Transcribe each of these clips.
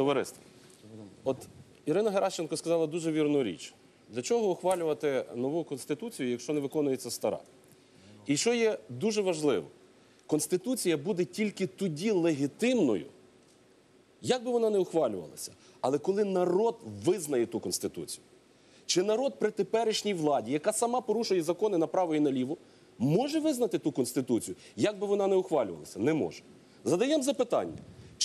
Товариство, от Ірина Геращенко сказала дуже вірну річ. Для чого ухвалювати нову конституцію, якщо не виконується стара? І що є дуже важливо, конституція буде тільки тоді легітимною, як би вона не ухвалювалася, але коли народ визнає ту конституцію. Чи народ при теперішній владі, яка сама порушує закони направо і наліво, може визнати ту конституцію, як би вона не ухвалювалася? Не може. Задаємо запитання: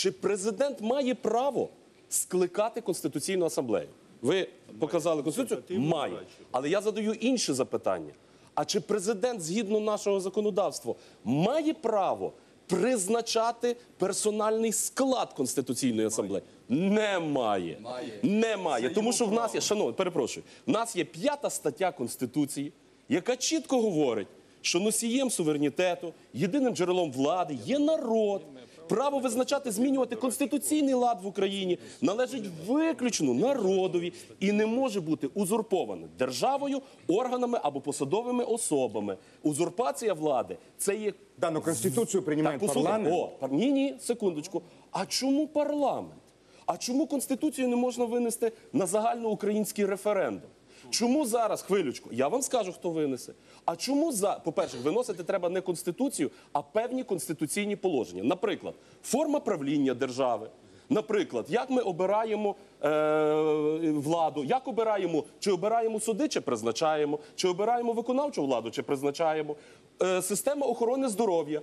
чи президент має право скликати конституційну асамблею? Ви показали конституцію? Має. Але я задаю інше запитання: а чи президент, згідно нашого законодавства, має право призначати персональний склад конституційної асамблеї? Немає. Немає. Тому що в нас є, шановні, перепрошую, в нас є п'ята стаття Конституції, яка чітко говорить, що носієм суверенітету, єдиним джерелом влади є народ. Право визначати, змінювати конституційний лад в Україні належить виключно народові і не може бути узурповане державою, органами або посадовими особами. Узурпація влади це є Дану конституцию принимает так, парламент. О, пар- ні, ні, секундочку. А чому парламент? А чому конституцію не можна винести на загальноукраїнський референдум? Чому зараз хвилючку? Я вам скажу, хто винесе. А чому за по-перше, виносити треба не конституцію, а певні конституційні положення? Наприклад, форма правління держави. Наприклад, як ми обираємо е, владу, як обираємо, чи обираємо суди, чи призначаємо, чи обираємо виконавчу владу, чи призначаємо. Е, система охорони здоров'я,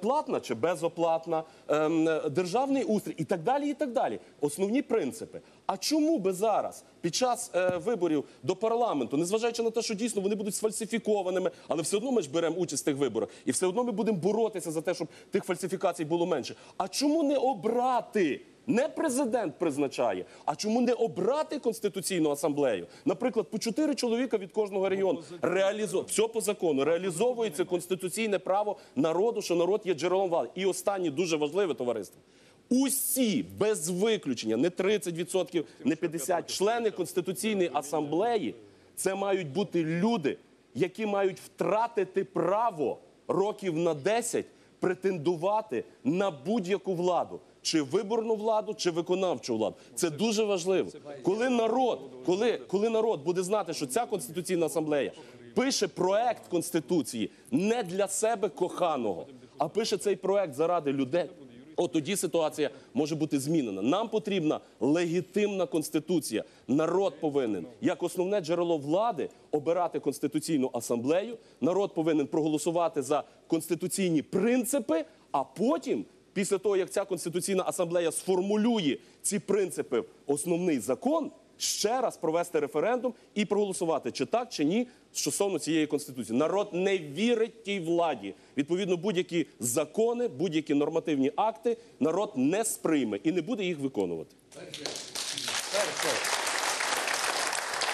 платна чи безоплатна, е, державний устрій і так далі. і так далі. Основні принципи. А чому би зараз, під час е, виборів до парламенту, незважаючи на те, що дійсно вони будуть сфальсифікованими, але все одно ми ж беремо участь в тих виборах, і все одно ми будемо боротися за те, щоб тих фальсифікацій було менше. А чому не обрати? Не президент призначає, а чому не обрати конституційну асамблею? Наприклад, по чотири чоловіка від кожного регіону реалізо... все по закону реалізовується конституційне право народу, що народ є джерелом влади. І останнє дуже важливе товариство. Усі без виключення, не 30%, не 50%, члени конституційної асамблеї, це мають бути люди, які мають втратити право років на 10 претендувати на будь-яку владу. Чи виборну владу, чи виконавчу владу. Це дуже важливо. Коли народ, коли, коли народ буде знати, що ця конституційна асамблея пише проект конституції не для себе коханого, а пише цей проект заради людей. От тоді ситуація може бути змінена. Нам потрібна легітимна конституція. Народ повинен як основне джерело влади обирати конституційну асамблею. Народ повинен проголосувати за конституційні принципи, а потім. Після того, як ця конституційна асамблея сформулює ці принципи основний закон, ще раз провести референдум і проголосувати, чи так, чи ні, стосовно цієї конституції. Народ не вірить тій владі. Відповідно, будь-які закони, будь-які нормативні акти народ не сприйме і не буде їх виконувати. Перше,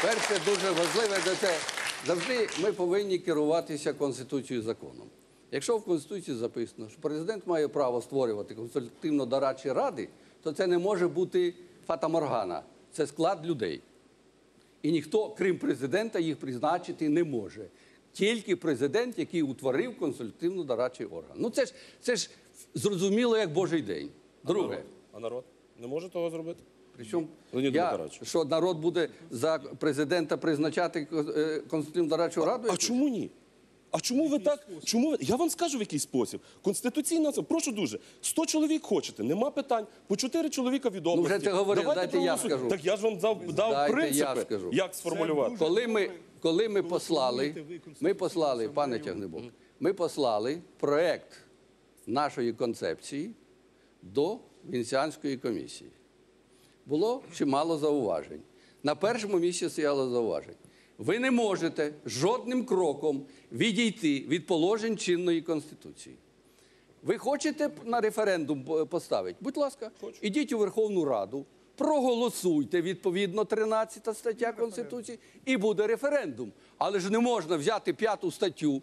перше дуже важливе це. Завжди ми повинні керуватися Конституцією законом. Якщо в Конституції записано, що президент має право створювати консультативно-дорадчі ради, то це не може бути фатаморгана. Це склад людей. І ніхто, крім президента, їх призначити не може. Тільки президент, який утворив консультативно-дорадчий орган. Ну це ж це ж зрозуміло як Божий день. Друге. А народ не може того зробити? Причому я, що народ буде за президента призначати е, конституційну дорадчу раду? А чому ні? А чому ви так? Чому ви? Я вам скажу в який спосіб. Конституційна асамблея, прошу дуже. 100 чоловік хочете, нема питань. По 4 чоловіка від області. Ну, вже це говорили, Давайте дайте я скажу. Так я ж вам дав, дав Дайте принципи, я скажу. як сформулювати. Коли ми, коли ми послали, ми послали, пане Тягнебок, ми послали проект нашої концепції до Венеціанської комісії. Було чимало зауважень. На першому місці стояло зауважень. Ви не можете жодним кроком відійти від положень чинної конституції. Ви хочете на референдум поставити? Будь ласка, ідіть у Верховну Раду, проголосуйте відповідно 13 стаття Конституції, і буде референдум. Але ж не можна взяти п'яту статтю,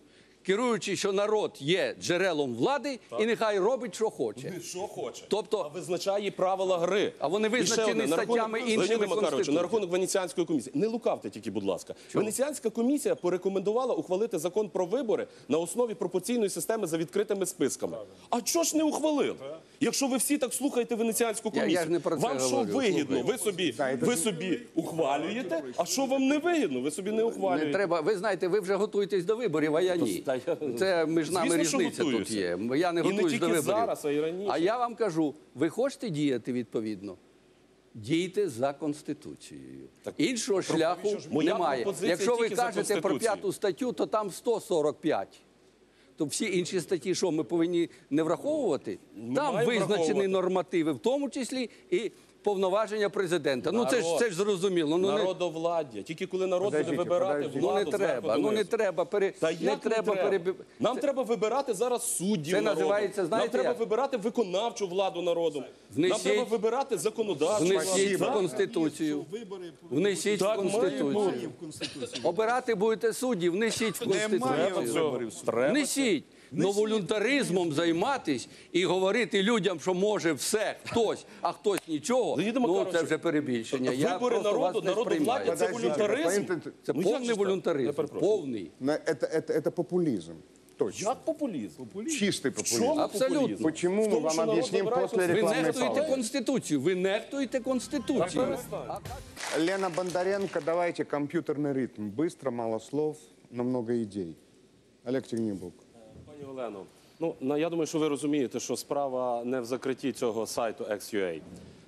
керуючи, що народ є джерелом влади, і нехай робить, що хоче. Що хоче. Тобто- а визначає правила гри. А вони визначені одне, статтями рахунок- іншими Макаровичу, на рахунок Венеціанської комісії. Не лукавте тільки, будь ласка. Венеціанська комісія порекомендувала ухвалити закон про вибори на основі пропорційної системи за відкритими списками. А чого ж не ухвалили? Якщо ви всі так слухаєте Венеціанську Я- я комісію, не про це вам що говорю, вигідно? Ви собі, ви собі ухвалюєте, а що вам не вигідно? Ви собі не Не ухвалюєте. треба, ви знаєте, ви вже готуєтесь до виборів, а я ні. Це між нами Звісно, різниця тут є. Я не І не тільки до виборів. зараз, а й раніше. А я вам кажу, ви хочете діяти відповідно? Дійте за конституцією. Іншого шляху немає. Якщо ви кажете про п'яту статтю, то там 145. То всі інші статті, що ми повинні не враховувати, там маємо визначені враховувати. нормативи, в тому числі і повноваження президента. Ну це ж це ж зрозуміло. Ну Народовладдя. Тільки коли народ буде вибирати подождіть. ну, не треба. Ну не треба пере Та не треба не перебив. Нам треба вибирати зараз суддів Це народу. називається, знаєте Нам треба як? вибирати виконавчу владу народом. Нам треба вибирати законодавчу Внесіть в владу. конституцію. Внесіть в Так має конституцію. Обирати будете суддів, внесіть в конституцію. Внесіть. Но волюнтаризмом займатись і говорити людям, що може все хтось, а хтось нічого. Леонід Ну Макарович, це вже перебільшення. Я Вибори просто народу, вас не народовладдя сприймаю. це Подождіть, волюнтаризм. господин- Це Ну, як повний же ж так? Я волюнтаризм. перепрошую. Повний. Но это, это, это популизм. Точно. Як популізм? Чистый В популизм. чому Абсолютно. популізм? Почему В мы тому, вам що народ объясним вибирає после Ви рекламной нехтуєте паузы? конституцію. Ви нехтуєте конституцію. перестань. Лена Бондаренко, давайте компьютерный ритм. Быстро, мало слов, но много идей. Олег Тегнибук. Пані Олено, ну на- я думаю, що ви розумієте, що справа не в закритті цього сайту XUA.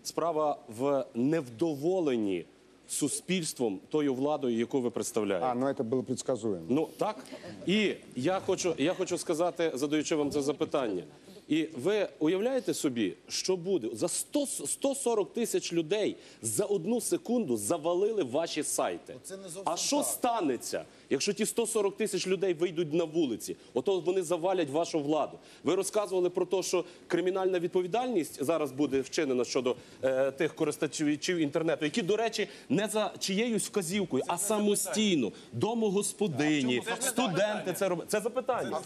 Справа в невдоволенні суспільством тою владою, яку ви представляєте. А, ну это было предсказуемо. Ну так. І я хочу, я хочу сказати, задаючи вам це запитання. І ви уявляєте собі, що буде? За 100, 140 тисяч людей за одну секунду завалили ваші сайти. А що станеться, якщо ті 140 тисяч людей вийдуть на вулиці? Ото вони завалять вашу владу. Ви розказували про те, що кримінальна відповідальність зараз буде вчинена щодо е, тих користувачів інтернету, які, до речі, не за чиєюсь вказівкою, а самостійно, домогосподині, студенти це роблять. Це запитання.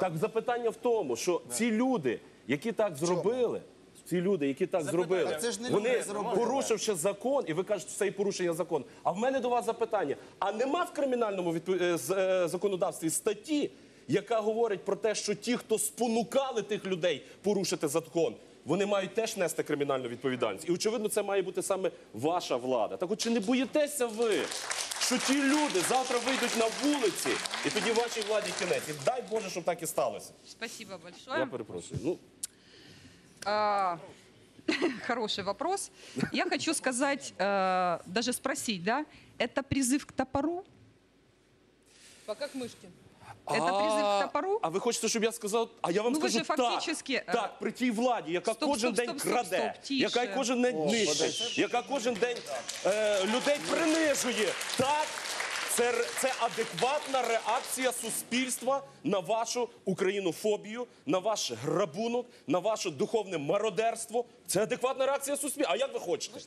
Так запитання в тому, що ці люди, які так зробили. Ці люди, які так зробили, це ж не вони зробили. порушивши закон, і ви кажете, що це і порушення закону. А в мене до вас запитання: а нема в кримінальному відпо- е, з- е, законодавстві статті, яка говорить про те, що ті, хто спонукали тих людей порушити закон, вони мають теж нести кримінальну відповідальність. І очевидно, це має бути саме ваша влада. Так от чи не боїтеся ви, що ті люди завтра вийдуть на вулиці, і тоді вашій владі кінець? І дай Боже, щоб так і сталося. Спасибо большое. Я перепрошую. Ну А, Хороший вопрос. Я хочу сказать, э, даже спросить, да, это призыв к топору? Пока Мышкин. Это призыв к топору? А ви хочете, щоб я сказав? А я вам Ну, ви скажу же фактически, так. е, Так, при тій владі, яка Стоп, кожен стоп, день стоп, стоп, краде, стоп, тише. яка кожен день нищить, яка кожен день е, людей принижує. Так, це, р- це адекватна реакція суспільства на вашу українофобію, на ваш грабунок, на ваше духовне мародерство. Це адекватна реакція суспільства. А як ви хочете?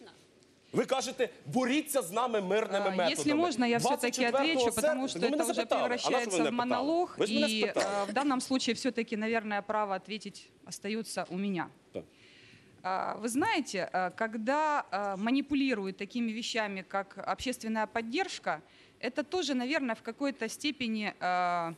Ви кажете, боріться з нами мирними А, методами. Если можно, я все-таки 24 отвечу, потому серпня- что Ви мене это уже запитали. А на що ви превращается мене в питали? монолог. Ви ж мене И спитали. э, в данном случае все-таки, наверное, право ответить остается у меня. Так. А, Вы знаете, э, когда э, манипулируют такими вещами, как общественная поддержка, это тоже, наверное, в какой-то степени, э,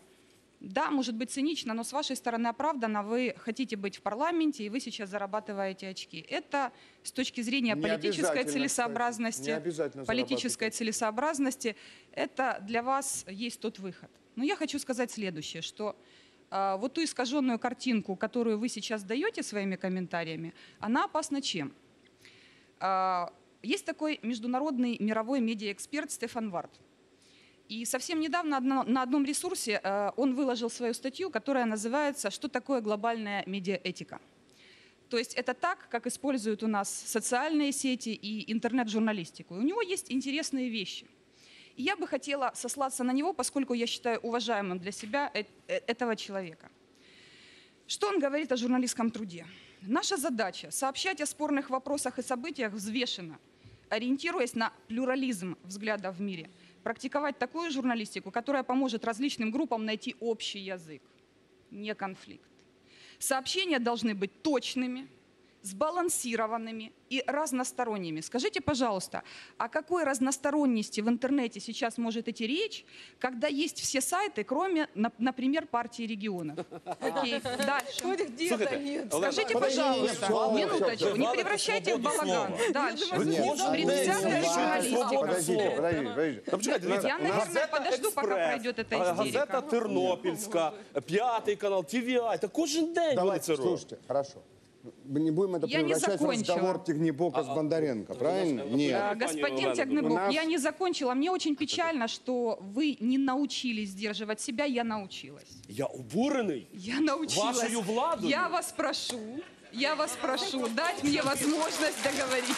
да, может быть цинично, но с вашей стороны оправдано. Вы хотите быть в парламенте, и вы сейчас зарабатываете очки. Это с точки зрения Не политической целесообразности. Не политической целесообразности, это для вас есть тот выход. Но я хочу сказать следующее, что а, вот ту искаженную картинку, которую вы сейчас даете своими комментариями, она опасна чем? А, Есть такой международный мировой медиаэксперт Стефан Варт. И совсем недавно на одном ресурсе э, он выложил свою статью, которая называется «Что такое глобальная медиаэтика?». То есть это так, как используют у нас социальные сети и интернет-журналистику. У него есть интересные вещи. И я бы хотела сослаться на него, поскольку я считаю уважаемым для себя э- э- этого человека. Что он говорит о журналистском труде? Наша задача – сообщать о спорных вопросах и событиях взвешенно, ориентируясь на плюрализм взглядов в мире, практиковать такую журналистику, которая поможет различным группам найти общий язык, не конфликт. Сообщения должны быть точными, сбалансированными и разносторонними. Скажите, пожалуйста, о какой разносторонности в интернете сейчас может идти речь, когда есть все сайты, кроме, нап- например, партии регионов? Окей, дальше. Слухайте, Олена, Скажите, Подожди, пожалуйста, всё, минуточку, всё, не всё. превращайте в Свободу балаган. слова. Дальше. Ви кожен день Предвзятая знищуєте журналистика. свободу Подождите, слова. подождите, подождите. Та почекайте, дивіться, Я, у нас наверное, газета подожду, пока «Експрес», пройдет эта а истерика. Газета Тернопільська, п'ятий канал, ТВІ. Та кожен день вони Давайте, це роблять. слушайте, хорошо. Мы не будем это Я не превращать в закончила. разговор Тягнебока с Бондаренко, правильно? а, Нет. А, Господин Тягнебок, нас- я не закончила. Мне очень печально, что вы не научились сдерживать себя. Я научилась. Я обурений. Я научилась. Вашою владою? Я вас прошу, я вас прошу дать мне возможность договорить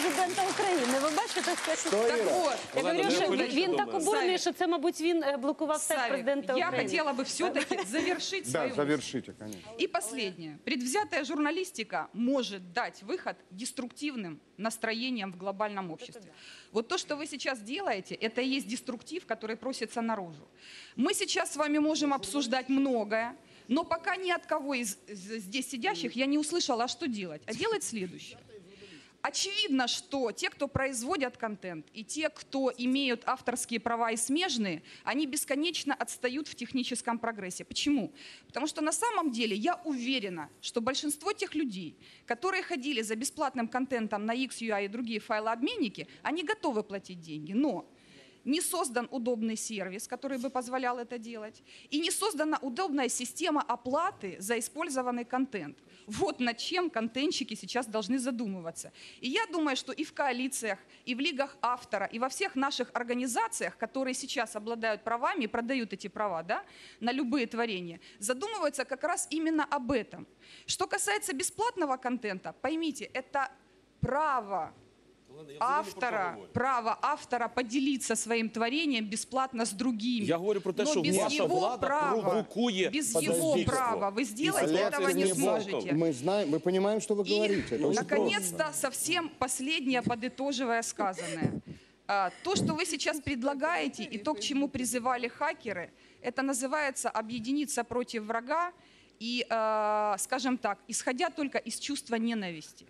Тягнебок блокував сайт президента України. Ви бачите, це Так вот, Я Олена, говорю, не що хвилюйся, він так думаю. обурений, Савік. що це, мабуть, він е, блокував сайт Савик, президента я України. хотела бы все-таки завершить Да, свою мысль. завершите, конечно. И последнее. Предвзятая журналистика может дать выход деструктивным настроениям в глобальном обществе. Вот то, что вы сейчас делаете, это и есть деструктив, который просится наружу. Мы сейчас с вами можем обсуждать многое, но пока ни от кого из из здесь сидящих я не услышала, а что делать. А делать следующее. Очевидно, что те, кто производят контент, и те, кто имеют авторские права и смежные, они бесконечно отстают в техническом прогрессе. Почему? Потому что на самом деле я уверена, что большинство тех людей, которые ходили за бесплатным контентом на XUI и другие файлообменники, они готовы платить деньги. Но не создан удобный сервис, который бы позволял это делать, и не создана удобная система оплаты за использованный контент. Вот над чем контентщики сейчас должны задумываться. И я думаю, что и в коалициях, и в лигах автора, и во всех наших организациях, которые сейчас обладают правами и продают эти права да, на любые творения, задумываются как раз именно об этом. Что касается бесплатного контента, поймите, это право автора, право автора поделиться своим творением бесплатно с другими. Я говорю про те, що без ваша его влада права, провокує без его права вы сделать И этого не сможете. Мы знаем, мы понимаем, что вы И, говорите. Просто. наконец-то, совсем последнее, подытоживая сказанное. А, То, что вы сейчас предлагаете, и то, к чему призывали хакеры, это называется объединиться против врага и, э, скажем так, исходя только из чувства ненависти.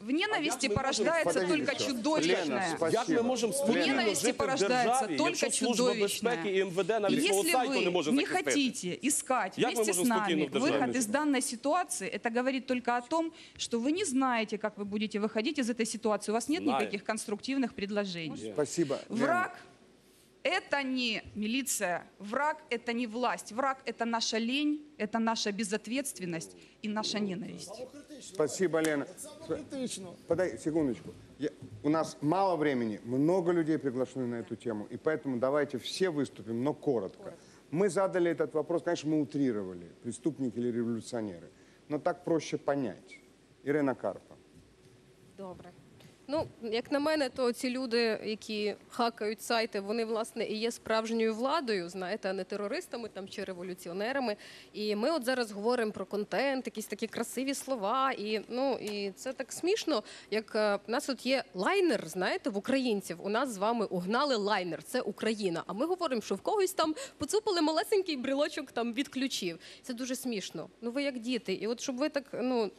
В ненависти мы можем- порождается Подождите, только всё. чудовищное. Лена, спасибо. Як ми можемо спокійно ненависті жити в порождається державі, тільки якщо Служба чудовищне. безпеки і МВД навіть свого Если сайту не вы може не захистити? хотите искать Як ми вместе с можемо спокійно нами в державі выход из жити? данной ситуации, это говорит только о том, что вы не знаете, как вы будете выходить из этой ситуации. У вас нет Знаю. никаких конструктивных предложений. Спасибо. Лена. Враг – это не милиция, враг – это не власть, враг – это наша лень, это наша безответственность и наша ненависть. Спасибо, Лена. Подай секундочку. Я- у нас мало времени, много людей приглашены на эту тему, и поэтому давайте все выступим, но коротко. Мы задали этот вопрос, конечно, мы утрировали, преступники или революционеры, но так проще понять. Ирина Карпа. Добре. Ну, як на мене, то ці люди, які хакають сайти, вони власне і є справжньою владою, знаєте, а не терористами там чи революціонерами. І ми от зараз говоримо про контент, якісь такі красиві слова. І ну і це так смішно, як е, у нас тут є лайнер, знаєте, в українців. У нас з вами угнали лайнер, це Україна. А ми говоримо, що в когось там поцупили малесенький брелочок там від ключів. Це дуже смішно. Ну ви як діти. І от щоб ви так ну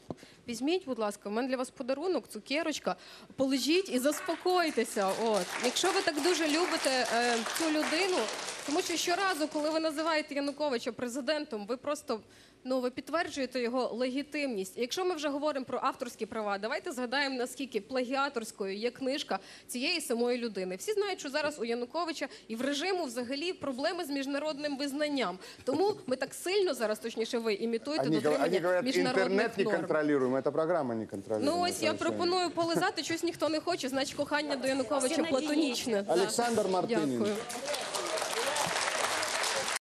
візьміть, будь ласка, у мене для вас подарунок, цукерочка. Полежіть і заспокойтеся. От, якщо ви так дуже любите е, цю людину, тому що щоразу, коли ви називаєте Януковича президентом, ви просто ну ви підтверджуєте його легітимність. І якщо ми вже говоримо про авторські права, давайте згадаємо наскільки плагіаторською є книжка цієї самої людини. Всі знають, що зараз у Януковича і в режиму взагалі проблеми з міжнародним визнанням. Тому ми так сильно зараз, точніше, ви імітуєте Они, говорят- они дотримання говорят, міжнародних интернет не норм. контролируем, эта программа не контролируем. Ну ось я пропоную полизати, щось ніхто не хоче, значить кохання до Януковича платонічне. Олександр Мартинін. Дякую.